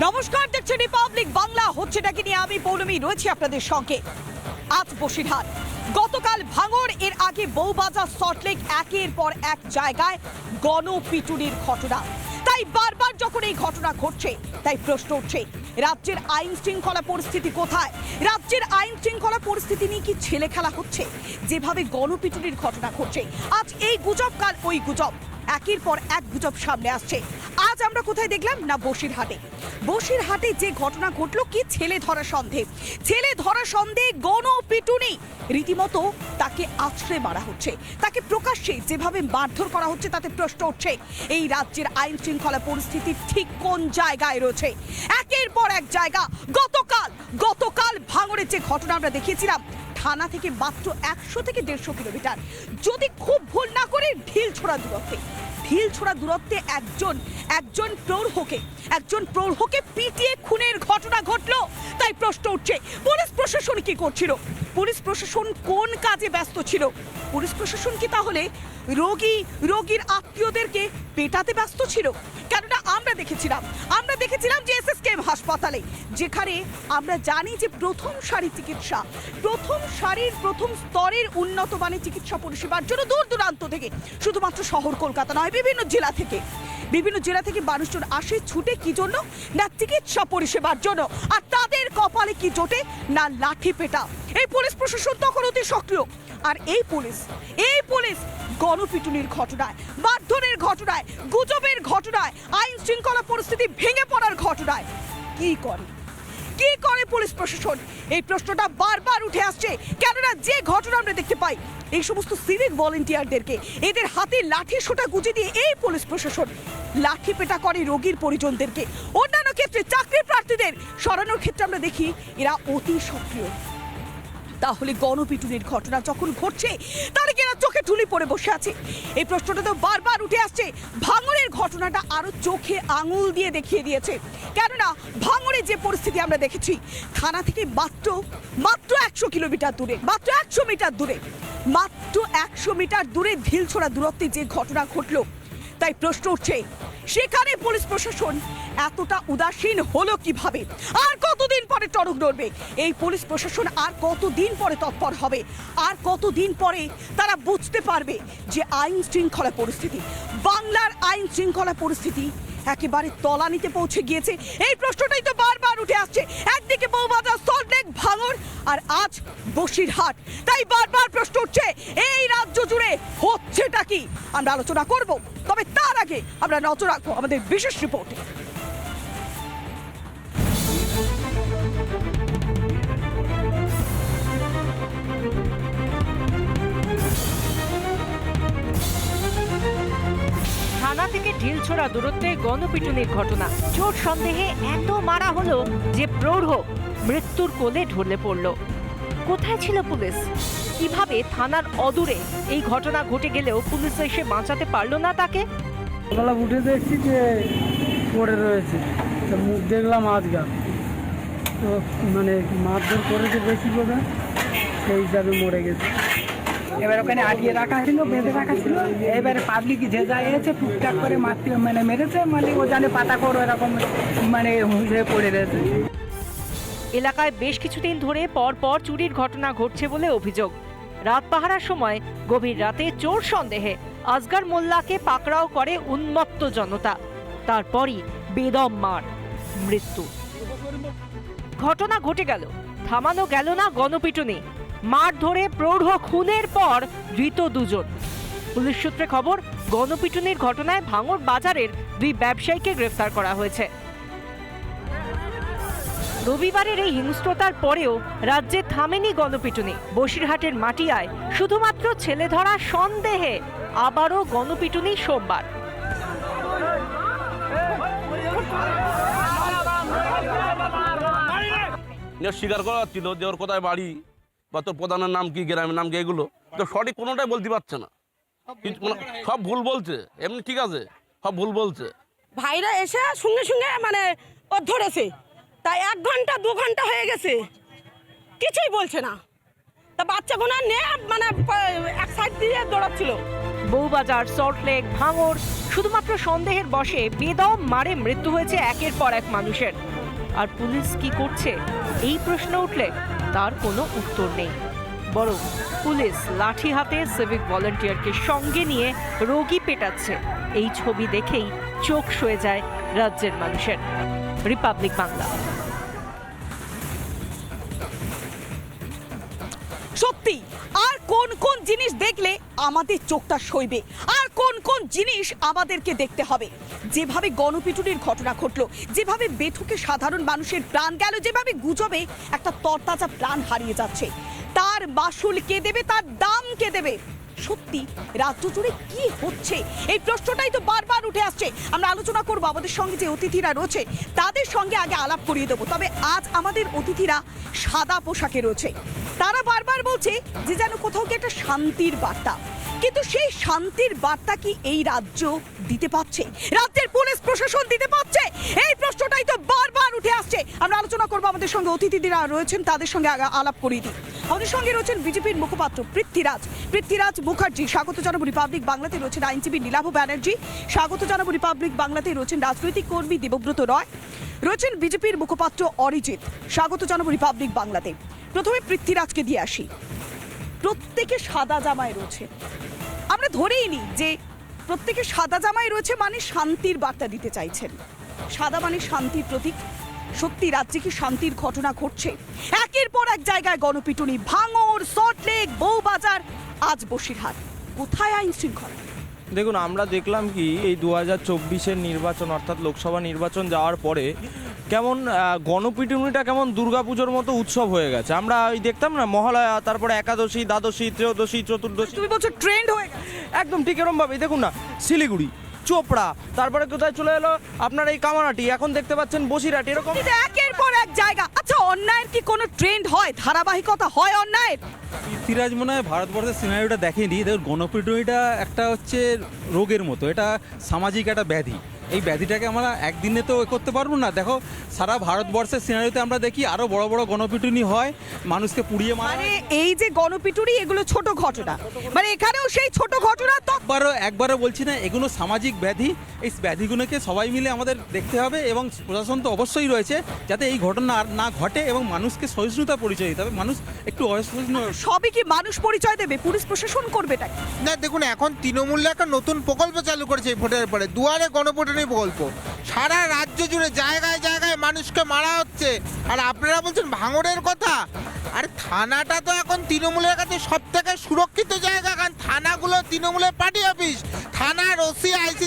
নমস্কার, দেখছেন রিপাবলিক বাংলা। হচ্ছে নাকি নিয়ে আমি পৌলমী, রয়েছি আপনাদের সঙ্গে। আজ বসিরহাট। গতকাল ভাঙর এর আগে বউবাজার সল্টলেক একের পর এক জায়গায় গণপিটুনির ঘটনা। তাই বারবার যখন এই ঘটনা ঘটছে, তাই প্রশ্ন উঠছে, রাজ্যের আইন শৃঙ্খলা পরিস্থিতি কোথায়? রাজ্যের আইন শৃঙ্খলা পরিস্থিতি নিয়ে কি ছেলে খেলা হচ্ছে? যেভাবে গণপিটুনির ঘটনা ঘটছে, আজ এই গুজব কাল ওই গুজব। একের পর এক গুজব সামনে আসছে। আজ আমরা কোথায় দেখলাম? না, বসিরহাটে। বসিরহাটে যে ঘটনা ঘটলো, কি ছেলে ধরা সন্দেহ? ছেলে ধরা সন্দেহে গণপিটুনি রীতিমতো তাকে আছড়ে মারা হচ্ছে। তাকে প্রকাশ্যে যেভাবে মারধর করা হচ্ছে, তাতে প্রশ্ন উঠছে, এই রাজ্যের আইন শৃঙ্খলা পরিস্থিতি ঠিক কোন জায়গায় রয়েছে? একের পর এক জায়গা। গতকাল গতকাল ভাঙড়ের যে ঘটনা আমরা দেখিয়েছিলাম থানা থেকে মাত্র একশো থেকে দেড়শো কিলোমিটার। যদি খুব ভুল না করে ঢিল ছোড়া দূরত্বে। ঢিল ছোড়া দূরত্বে একজন একজন প্রৌঢ়কে একজন প্রৌঢ়কে পিটিয়ে খুনের ঘটনা ঘটলো, তাই প্রশ্ন উঠছে, পুলিশ প্রশাসন কি করছিল? পুলিশ প্রশাসন কোন কাজে ব্যস্ত ছিল? পুলিশ প্রশাসন কি তাহলে রোগী, রোগীর আত্মীয়দেরকে পেটাতে ব্যস্ত ছিল? কেননা আমরা দেখেছিলাম আমরা দেখেছিলাম যে এসএসকেএম হাসপাতালে, যেখানে আমরা জানি যে প্রথম সারি চিকিৎসা, প্রথম সারির, প্রথম স্তরের উন্নত মানের চিকিৎসা পরিষেবার জন্য দূর দূরান্ত থেকে, শুধুমাত্র শহর কলকাতা নয়, বিভিন্ন জেলা থেকে। বিভিন্ন জেলা থেকে মানুষজন আসে, ছুটে কি জন্য? না চিকিৎসা পরিষেবার জন্য। আর তাদের কপালে কি জোটে? না লাঠি পেটা। এই পুলিশ প্রশাসন তখন অতি সক্রিয়। আর এই পুলিশ এই পুলিশ গণপিটুনির ঘটনায়, মারধরের ঘটনায়, গুজবের ঘটনায় আইন শৃঙ্খলা পরিস্থিতি ভেঙে পড়ার ঘটনায়। কি করে? কি করে পুলিশ প্রশাসন? এই প্রশ্নটা বারবার উঠে আসছে। কেননা যে ঘটনা আমরা দেখতে পাই, এই সমস্ত সিভিক ভলেন্টিয়ারদেরকে, এদের হাতে লাঠি সোটা গুজে দিয়ে এই পুলিশ প্রশাসন লাঠি পেটা করে রোগীর পরিজনদেরকে। অন্যান্য ক্ষেত্রে চাকরি প্রার্থীদের সরানোর ক্ষেত্রে আমরা দেখি, এরা অতি সক্রিয়। তাহলে গণপিটুনির ঘটনা যখন ঘটছে তাহলে চোখে ঠুলি পড়ে বসে আছে। এই প্রশ্নটা তো বারবার উঠে আসছে। ভাঙড়ের ঘটনাটা আরও চোখে আঙুল দিয়ে দেখিয়ে দিয়েছে। কেননা ভাঙড়ের যে পরিস্থিতি আমরা দেখেছি, থানা থেকে মাত্র মাত্র একশো কিলোমিটার দূরে, মাত্র একশো মিটার দূরে, মাত্র একশো মিটার দূরে ঢিলছোড়া দূরত্বে যে ঘটনা ঘটলো। তাই প্রশ্ন উঠছে, সেখানে পুলিশ প্রশাসন এতটা উদাসীন হলো কীভাবে? আর পরে টনক নড়বে। এই পুলিশ প্রশাসন আর কতদিন পরে তৎপর হবে? আর কতদিন পরে তারা বুঝতে পারবে যে আইন শৃঙ্খলা পরিস্থিতি, বাংলার আইন শৃঙ্খলা পরিস্থিতি একেবারে তলানিতে পৌঁছে গিয়েছে। এই প্রশ্নটাই তো বারবার উঠে আসছে। একদিকে বৌবাজার সল্টলেক ভাঙর, আর আজ বসিরহাট। তাই বারবার প্রশ্ন উঠছে, এই রাজ্য জুড়ে হচ্ছেটা কি? আমরা আলোচনা করব, তবে তার আগে আমরা নজর রাখব আমাদের বিশেষ রিপোর্টে। থানা থেকে ঢিলছোড়া দূরত্বে গণপিটুনির ঘটনা। চোট সন্দেহে এত মারা হলো যে প্রৌঢ় মৃত্যুর কোলে ঢলে পড়ল। কোথায় ছিল পুলিশ? কীভাবে থানার অদূরে এই ঘটনা ঘটে গেলেও পুলিশ এসে বাঁচাতে পারল না তাকে? সকালে উঠে দেখছি যে পড়ে রয়েছে। মুখ দেখলাম আজগা তো মানে মারধর করেছে বেশি করে সেই হিসাবে মরে গেছে। এবার ওখানে আটিয়ে রাখা ছিল, বেঁধে রাখা ছিল। এবারে পাবলিক যে যা এসেছে, টুকটাক করে মারতে মানে মেরেছে মানে ও জানে পাতা করো এরকম মানে হয়ে পড়ে রয়েছে। এলাকায় বেশ কিছুদিন ধরে পর পর চুরির ঘটনা ঘটছে বলে অভিযোগ। রাত পাহারার সময়, গভীর রাতে চোর সন্দেহে আজগার মোল্লাকে পাকড়াও করে উন্মত্ত জনতা। তারপরই বেদম মার, মৃত্যু। ঘটনা ঘটে গেল, থামানো গেল না গণপিটুনি। মার ধরে প্রৌঢ় খুনের পর ধৃত দুজন। পুলিশ সূত্রে খবর, গণপিটুনির ঘটনায় ভাঙর বাজারের দুই ব্যবসায়ীকে গ্রেফতার করা হয়েছে। রবিবারের এই হিংস্রতার পরেও রাজ্যে থামেনি গণপিটুনি। বসিরহাটের মাটিয়ায় শুধুমাত্র ছেলে ধরা সন্দেহে আবারও গণপিটুনি সোমবার। স্বীকার করা ছিল যে ওর কোথায় বাড়ি বা তোর প্রধানের নাম কি গ্রামের নাম কি এগুলো? তো সঠিক কোনোটাই বলতে পারছে না। সব ভুল বলছে। এমনি ঠিক আছে সব ভুল বলছে। ভাইরা এসে সঙ্গে সঙ্গে মানে ও ধরেছে। তাই এক ঘণ্টা দু ঘণ্টা হয়ে গেছে। কিছুই বলছে না। তা বাচ্চাগুলো নিয়ে মানে এক সাইড দিয়ে দৌড়াচ্ছিল। বউবাজার সল্টলেক ভাঙর শুধুমাত্র সন্দেহের বশে বেদম মারে মৃত্যু হয়েছে একের পর এক মানুষের। আর পুলিশ কি করছে? এই প্রশ্ন উঠলে তার কোনো উত্তর নেই। বরং পুলিশ লাঠি হাতে সিভিক ভলেন্টিয়ারকে সঙ্গে নিয়ে রোগী পেটাচ্ছে। এই ছবি দেখেই চোখ সয়ে যায় রাজ্যের মানুষের। রিপাবলিক বাংলা। সত্যি, আর কোন কোন জিনিস দেখলে আমাদের চোখটা সইবে? আর কোন কোন জিনিস আমাদেরকে দেখতে হবে? যেভাবে গণপিটুনির ঘটনা ঘটলো, যেভাবে বেঠুকে সাধারণ মানুষের প্রাণ গেল, যেভাবে গুজবে একটা তরতাজা প্রাণ হারিয়ে যাচ্ছে, তার বাসুল কে দেবে, তার দাম কে দেবে? সত্যি, রাজ্য জুড়ে কি হচ্ছে? এই প্রশ্নটাই তো বারবার উঠে আসছে। আমরা আলোচনা করব আমাদের সঙ্গে যে অতিথিরা রয়েছে, তাদের সঙ্গে আগে আলাপ করিয়ে দেবো। তবে আজ আমাদের অতিথিরা সাদা পোশাকে রয়েছে। তারা বারবার বলছে যে যেন কোথাও কি একটা শান্তির বার্তা। কিন্তু সেই শান্তির বার্তা কি এই রাজ্য দিতে পারছে? রাজ্যের পুলিশ প্রশাসন দিতে পারছে? এই প্রশ্নটাই তো বারবার উঠে আসছে। আমরা আলোচনা করব আমাদের সঙ্গে অতিথিরা রয়েছেন, তাদের সঙ্গে আলাপ করিয়ে দিই। আমাদের সঙ্গে রয়েছেন বিজেপির মুখপাত্র পৃথ্বীরাজ। পৃথ্বীরাজ মুখার্জি, স্বাগত জানাব রিপাবলিক বাংলাতে। রয়েছেন আইনজীবী নীলাভ ব্যানার্জি। স্বাগত জানাব রিপাবলিক বাংলাতে। রয়েছেন রাজনৈতিক কর্মী দেবব্রত রয়। রয়েছেন বিজেপির মুখপাত্র অরিজিৎ। স্বাগত জানাব রিপাবলিক বাংলাতে। প্রথমে পৃথ্বীরাজকে দিয়ে আসি। প্রত্যেকে সাদা জামায় রয়েছে। আমরা ধরেই নিই যে প্রত্যেকে সাদা জামায় রয়েছে মানে শান্তির বার্তা দিতে চাইছেন। সাদা মানে শান্তির প্রতীক। সত্যি, রাজ্যে কি শান্তির ঘটনা ঘটছে? একের পর এক জায়গায় গণপিটুনি ভাঙর সল্টলেক বউবাজার, আজ বসিরহাট। কোথায় আইন শৃঙ্খলা? দেখুন, আমরা দেখলাম কি, এই দু হাজার চব্বিশের নির্বাচন, অর্থাৎ লোকসভা নির্বাচন যাওয়ার পরে কেমন গণপিটুনিটা কেমন দুর্গাপুজোর মতো উৎসব হয়ে গেছে? আমরা ওই দেখতাম না মহালয়া তারপরে একাদশী দ্বাদশী ত্রয়োদশী চতুর্দশী। তুমি বলছো ট্রেন্ড হয়ে গেছে। একদম ঠিক এরম ভাবে দেখুন না শিলিগুড়ি চোপড়া তারপরে কোথায় চলে এলো? আপনার এই কামারাটি এখন দেখতে পাচ্ছেন বসিরহাট এরকম। একের পর এক জায়গা। আচ্ছা অন্যায়ের কি কোনো ট্রেন্ড হয়? ধারাবাহিকতা হয় অন্যায়ের? পৃথ্বীরাজ মনে হয় ভারতবর্ষের সিনারিওটা দেখেনি। দেখুন গণপিটুনিটা একটা হচ্ছে রোগের মতো। এটা সামাজিক একটা ব্যাধি। এই ব্যাধিটাকে আমরা একদিনে তো এ করতে পারব না। দেখো সারা ভারতবর্ষের সিনারিতে আমরা দেখি আরও বড় বড় গণপিটুনি হয় মানুষকে পুড়িয়ে মারা মানে এই যে গণপিটুনি এগুলো ছোট ঘটনা। মানে এখানেও সেই ছোট ঘটনা তো একবারও একবারও বলছি না এগুলো সামাজিক ব্যাধি। এই ব্যাধিগুলোকে সবাই মিলে আমাদের দেখতে হবে এবং প্রশাসন তো অবশ্যই রয়েছে যাতে এই ঘটনা আর না ঘটে এবং মানুষকে সহিষ্ণুতা পরিচয় দিতে হবে। মানুষ একটু অসহিষ্ণু সবই কি মানুষ পরিচয় দেবে? পুলিশ প্রশাসন করবে না দেখুন এখন তৃণমূলে একটা নতুন প্রকল্প চালু করেছে এই ভোটের পরে। দুয়ারে গণভোটানি প্রকল্প। সারা রাজ্য জুড়ে জায়গায় জায়গায় মানুষকে মারা হচ্ছে। আর আপনারা বলছেন ভাঙড়ের কথা? আর থানাটা তো এখন তৃণমূলের কাছে সব থেকে সুরক্ষিত জায়গা। কারণ থানাগুলো তৃণমূলের পার্টি অফিস। থানার ওসি, আইসি